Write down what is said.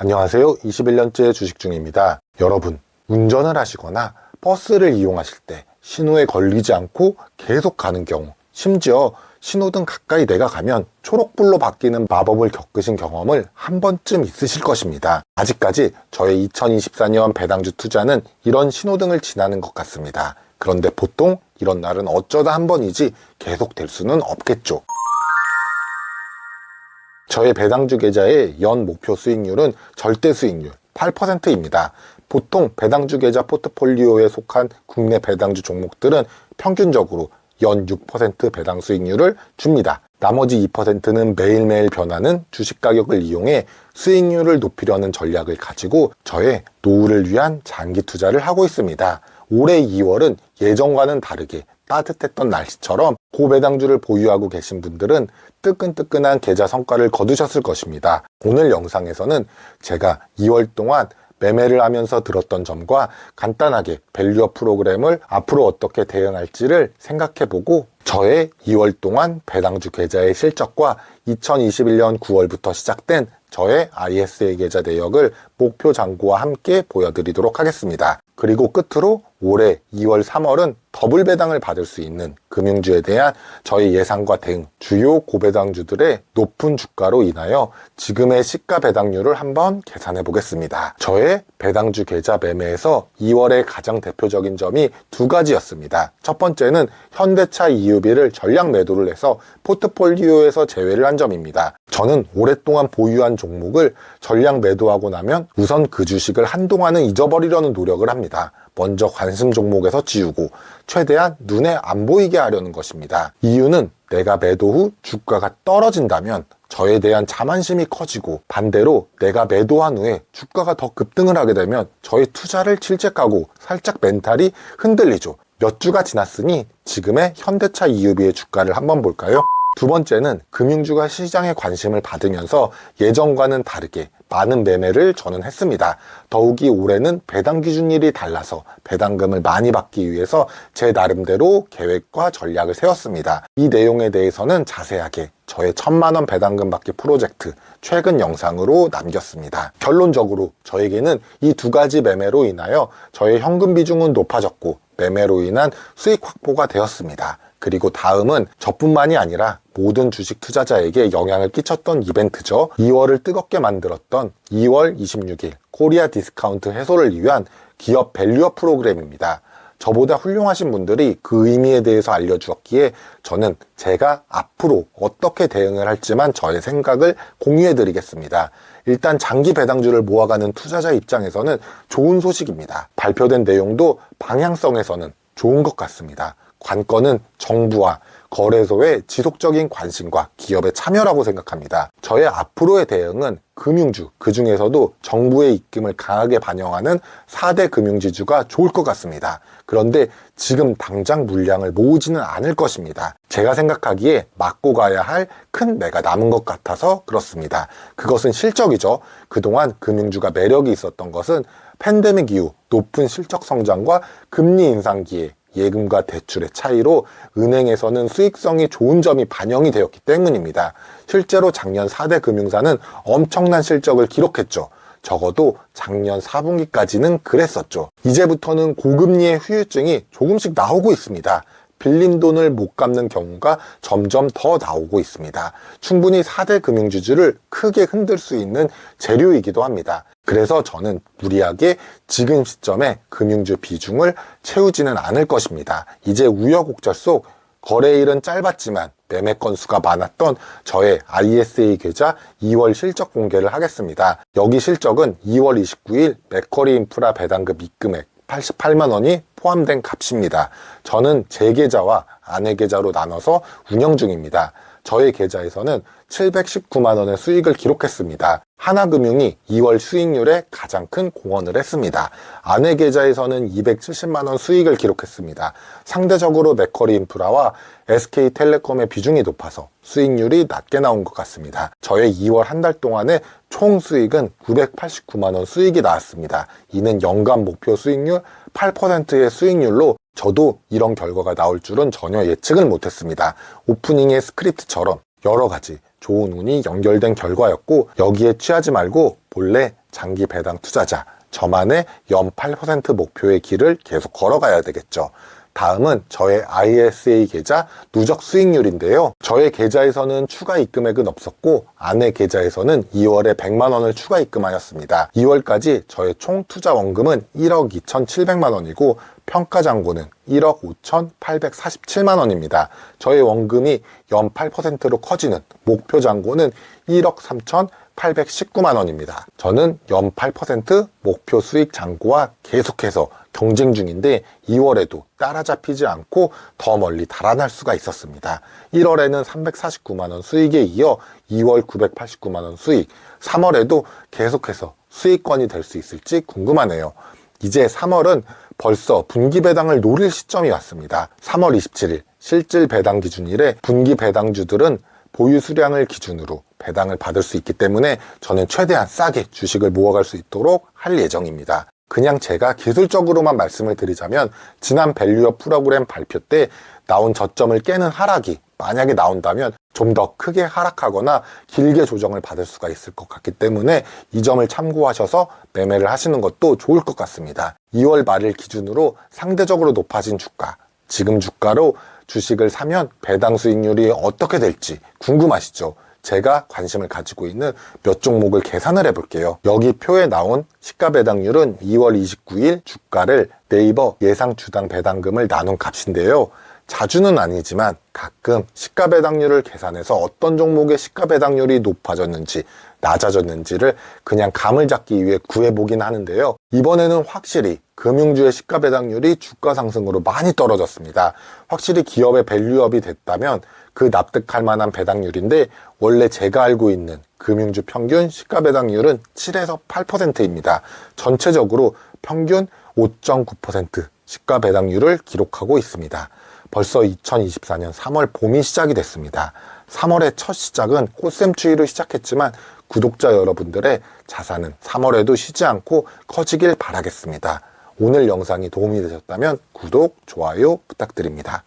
안녕하세요. 21년째 주식 중입니다. 여러분, 운전을 하시거나 버스를 이용하실 때 신호에 걸리지 않고 계속 가는 경우, 심지어 신호등 가까이 내가 가면 초록불로 바뀌는 마법을 겪으신 경험을 한 번쯤 있으실 것입니다. 아직까지 저의 2024년 배당주 투자는 이런 신호등을 지나는 것 같습니다. 그런데 보통 이런 날은 어쩌다 한 번이지 계속 될 수는 없겠죠. 저의 배당주 계좌의 연 목표 수익률은 절대 수익률 8%입니다. 보통 배당주 계좌 포트폴리오에 속한 국내 배당주 종목들은 평균적으로 연 6% 배당 수익률을 줍니다. 나머지 2%는 매일매일 변하는 주식 가격을 이용해 수익률을 높이려는 전략을 가지고 저의 노후를 위한 장기 투자를 하고 있습니다. 올해 2월은 예전과는 다르게 따뜻했던 날씨처럼 고배당주를 보유하고 계신 분들은 뜨끈뜨끈한 계좌 성과를 거두셨을 것입니다. 오늘 영상에서는 제가 2월 동안 매매를 하면서 들었던 점과 간단하게 밸류업 프로그램을 앞으로 어떻게 대응할지를 생각해보고 저의 2월 동안 배당주 계좌의 실적과 2021년 9월부터 시작된 저의 ISA 계좌 내역을 목표 잔고와 함께 보여드리도록 하겠습니다. 그리고 끝으로 올해 2월, 3월은 더블 배당을 받을 수 있는 금융주에 대한 저희 예상과 대응, 주요 고배당주들의 높은 주가로 인하여 지금의 시가 배당률을 한번 계산해 보겠습니다. 저의 배당주 계좌 매매에서 2월의 가장 대표적인 점이 두 가지였습니다. 첫 번째는 현대차 EUB를 전량 매도를 해서 포트폴리오에서 제외를 한 점입니다. 저는 오랫동안 보유한 종목을 전량 매도하고 나면 우선 그 주식을 한동안은 잊어버리려는 노력을 합니다. 먼저 관심 종목에서 지우고 최대한 눈에 안 보이게 하려는 것입니다. 이유는 내가 매도 후 주가가 떨어진다면 저에 대한 자만심이 커지고 반대로 내가 매도한 후에 주가가 더 급등을 하게 되면 저의 투자를 질책하고 살짝 멘탈이 흔들리죠. 몇 주가 지났으니 지금의 현대차 EUB의 주가를 한번 볼까요? 두 번째는 금융주가 시장에 관심을 받으면서 예전과는 다르게 많은 매매를 저는 했습니다. 더욱이 올해는 배당 기준일이 달라서 배당금을 많이 받기 위해서 제 나름대로 계획과 전략을 세웠습니다. 이 내용에 대해서는 자세하게 저의 천만원 배당금 받기 프로젝트 최근 영상으로 남겼습니다. 결론적으로 저에게는 이 두 가지 매매로 인하여 저의 현금 비중은 높아졌고 매매로 인한 수익 확보가 되었습니다. 그리고 다음은 저뿐만이 아니라 모든 주식 투자자에게 영향을 끼쳤던 이벤트죠. 2월을 뜨겁게 만들었던 2월 26일 코리아 디스카운트 해소를 위한 기업 밸류업 프로그램입니다. 저보다 훌륭하신 분들이 그 의미에 대해서 알려주었기에 저는 제가 앞으로 어떻게 대응을 할지만 저의 생각을 공유해 드리겠습니다. 일단 장기 배당주를 모아가는 투자자 입장에서는 좋은 소식입니다. 발표된 내용도 방향성에서는 좋은 것 같습니다. 관건은 정부와 거래소의 지속적인 관심과 기업의 참여라고 생각합니다. 저의 앞으로의 대응은 금융주, 그 중에서도 정부의 입김을 강하게 반영하는 4대 금융지주가 좋을 것 같습니다. 그런데 지금 당장 물량을 모으지는 않을 것입니다. 제가 생각하기에 맞고 가야 할 큰 매가 남은 것 같아서 그렇습니다. 그것은 실적이죠. 그동안 금융주가 매력이 있었던 것은 팬데믹 이후 높은 실적 성장과 금리 인상기에 예금과 대출의 차이로 은행에서는 수익성이 좋은 점이 반영이 되었기 때문입니다. 실제로 작년 4대 금융사는 엄청난 실적을 기록했죠. 적어도 작년 4분기까지는 그랬었죠. 이제부터는 고금리의 후유증이 조금씩 나오고 있습니다. 빌린 돈을 못 갚는 경우가 점점 더 나오고 있습니다. 충분히 4대 금융주주를 크게 흔들 수 있는 재료이기도 합니다. 그래서 저는 무리하게 지금 시점에 금융주 비중을 채우지는 않을 것입니다. 이제 우여곡절 속 거래일은 짧았지만 매매 건수가 많았던 저의 ISA 계좌 2월 실적 공개를 하겠습니다. 여기 실적은 2월 29일 맥커리 인프라 배당금 입금액 88만 원이 포함된 값입니다. 저는 제 계좌와 아내 계좌로 나눠서 운영 중입니다. 저의 계좌에서는 719만 원의 수익을 기록했습니다. 하나금융이 2월 수익률에 가장 큰 공헌을 했습니다. 아내 계좌에서는 270만 원 수익을 기록했습니다. 상대적으로 맥커리 인프라와 SK텔레콤의 비중이 높아서 수익률이 낮게 나온 것 같습니다. 저의 2월 한 달 동안의 총 수익은 989만 원 수익이 나왔습니다. 이는 연간 목표 수익률 8%의 수익률로 저도 이런 결과가 나올 줄은 전혀 예측을 못했습니다. 오프닝의 스크립트처럼 여러 가지 좋은 운이 연결된 결과였고 여기에 취하지 말고 본래 장기 배당 투자자, 저만의 연 8% 목표의 길을 계속 걸어가야 되겠죠. 다음은 저의 ISA 계좌 누적 수익률인데요. 저의 계좌에서는 추가 입금액은 없었고 아내 계좌에서는 2월에 100만 원을 추가 입금하였습니다. 2월까지 저의 총 투자 원금은 1억 2,700만 원이고 평가 잔고는 1억 5,847만 원입니다. 저의 원금이 연 8%로 커지는 목표 잔고는 1억 3,819만 원입니다. 저는 연 8% 목표 수익 잔고와 계속해서 경쟁 중인데 2월에도 따라잡히지 않고 더 멀리 달아날 수가 있었습니다. 1월에는 349만 원 수익에 이어 2월 989만 원 수익, 3월에도 계속해서 수익권이 될 수 있을지 궁금하네요. 이제 3월은 벌써 분기 배당을 노릴 시점이 왔습니다. 3월 27일 실질 배당 기준일에 분기 배당주들은 보유 수량을 기준으로 배당을 받을 수 있기 때문에 저는 최대한 싸게 주식을 모아갈 수 있도록 할 예정입니다. 그냥 제가 기술적으로만 말씀을 드리자면 지난 밸류업 프로그램 발표 때 나온 저점을 깨는 하락이 만약에 나온다면 좀 더 크게 하락하거나 길게 조정을 받을 수가 있을 것 같기 때문에 이 점을 참고하셔서 매매를 하시는 것도 좋을 것 같습니다. 2월 말을 기준으로 상대적으로 높아진 주가, 지금 주가로 주식을 사면 배당 수익률이 어떻게 될지 궁금하시죠? 제가 관심을 가지고 있는 몇 종목을 계산을 해볼게요. 여기 표에 나온 시가 배당률은 2월 29일 주가를 네이버 예상 주당 배당금을 나눈 값인데요. 자주는 아니지만 가끔 시가 배당률을 계산해서 어떤 종목의 시가 배당률이 높아졌는지 낮아졌는지를 그냥 감을 잡기 위해 구해보긴 하는데요. 이번에는 확실히 금융주의 시가 배당률이 주가 상승으로 많이 떨어졌습니다. 확실히 기업의 밸류업이 됐다면 그 납득할 만한 배당률인데 원래 제가 알고 있는 금융주 평균 시가 배당률은 7에서 8%입니다. 전체적으로 평균 5.9% 시가 배당률을 기록하고 있습니다. 벌써 2024년 3월 봄이 시작이 됐습니다. 3월의 첫 시작은 꽃샘추위로 시작했지만 구독자 여러분들의 자산은 3월에도 쉬지 않고 커지길 바라겠습니다. 오늘 영상이 도움이 되셨다면 구독, 좋아요 부탁드립니다.